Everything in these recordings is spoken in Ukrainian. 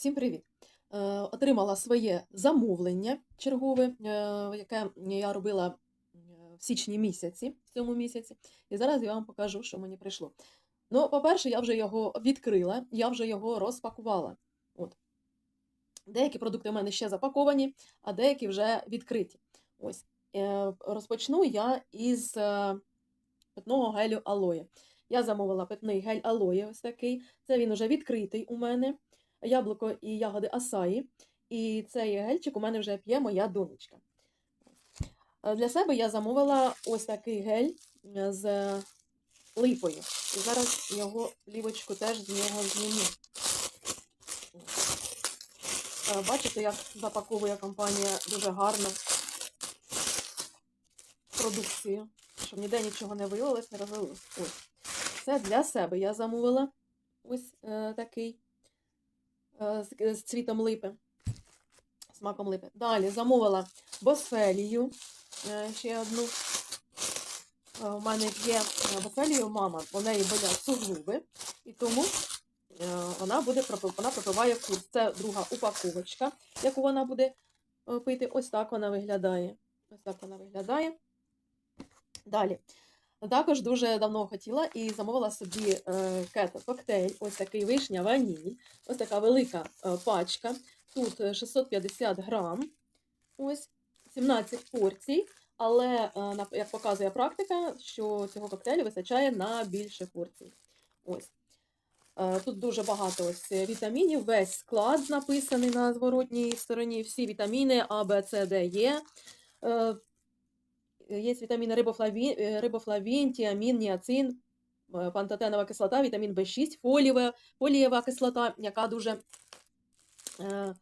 Всім привіт! Е, Отримала своє замовлення чергове, е, яке я робила е, в січні місяці, в цьому місяці. І зараз я вам покажу, що мені прийшло. Ну, по-перше, я вже його відкрила, я вже його розпакувала. От. Деякі продукти в мене ще запаковані, а деякі вже відкриті. Ось. Розпочну я із питного гелю алоє. Я замовила питний гель алоє, ось такий. Це він уже відкритий у мене яблуко і ягоди асаї. І цей гельчик у мене вже п'є моя донечка. Е, Для себе я замовила ось такий гель е, з липою. І зараз його плівочку теж з нього зніму. Е, Бачите, як запаковує компанія дуже гарно продукцію, щоб ніде нічого не вилилось, не розвилось. Ось. Це для себе я замовила ось е, такий з, з цвітом липи, смаком липи. Далі замовила босфелію, е, ще одну. Е, У мене є е, босфелію мама, у неї болять суглуби, і тому е, вона буде вона пропиває курс. Це друга упаковочка, яку вона буде е, пити. Ось так вона виглядає. Ось так вона виглядає. Далі. Також дуже давно хотіла і замовила собі е, кето коктейль, ось такий вишня ваніль, ось така велика е, пачка. Тут е, 650 грам, ось 17 порцій. Але, е, як показує практика, що цього коктейлю вистачає на більше порцій. Ось. Е, Тут дуже багато ось вітамінів, весь склад написаний на зворотній стороні, всі вітаміни А, Б, С, Д, Е. Е, Є вітаміни рибофлавін, е, рибофлавін, тіамін, ніацин, пантотенова кислота, вітамін В6, фолієва, фолієва кислота, яка дуже е,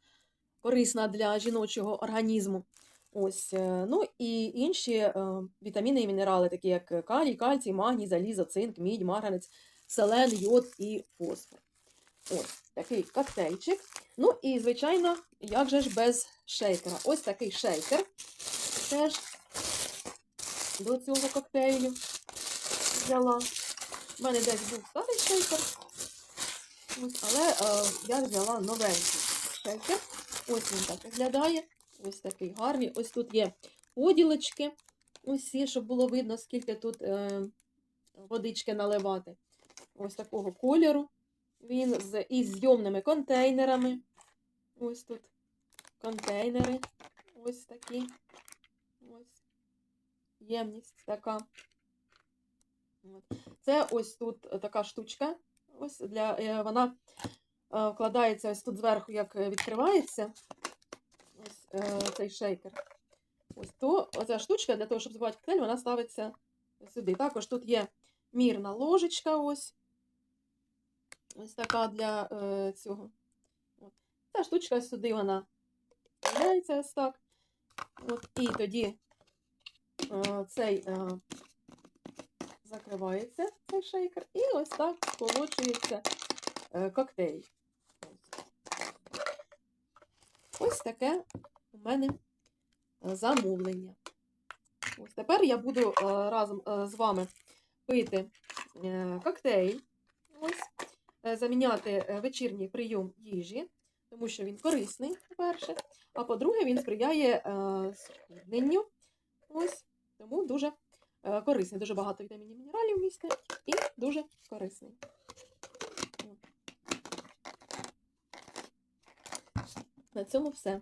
корисна для жіночого організму. Ось, е, ну і інші е, вітаміни і мінерали, такі як калій, кальцій, магній, залізо, цинк, мідь, марганець, селен, йод і фосфор. Ось такий коктейльчик. Ну і, звичайно, як же ж без шейкера? Ось такий шейкер теж до цього коктейлю взяла. У мене десь був старий шейкер, але е, я взяла новенький шейкер. Ось він так виглядає. Ось такий гарний. Ось тут є поділочки. Ці, щоб було видно, скільки тут е, водички наливати. Ось такого кольору. Він з із зйомними контейнерами. Ось тут контейнери. Ось такі. Ємність така. Це ось тут така штучка. Ось для, е, вона е, вкладається ось тут зверху, як е, відкривається. Ось е, цей шейкер. Ось то оця штучка для того, щоб збивати коктейль, вона ставиться сюди. Також тут є мірна ложечка. Ось. Ось така для е, цього. От. Ця штучка сюди вона вставляється ось так. От, і тоді е, цей е, закривається цей шейкер, і ось так сколочується е, коктейль. Ось. таке у мене е, замовлення. Ось тепер я буду е, разом е, з вами пити е, коктейль. Ось, е, заміняти е, вечірній прийом їжі, тому що він корисний, по-перше. А по-друге, він сприяє е, схудненню. Ось, тому дуже е, корисний. Дуже багато вітамінів мінералів містить і дуже корисний. На цьому все.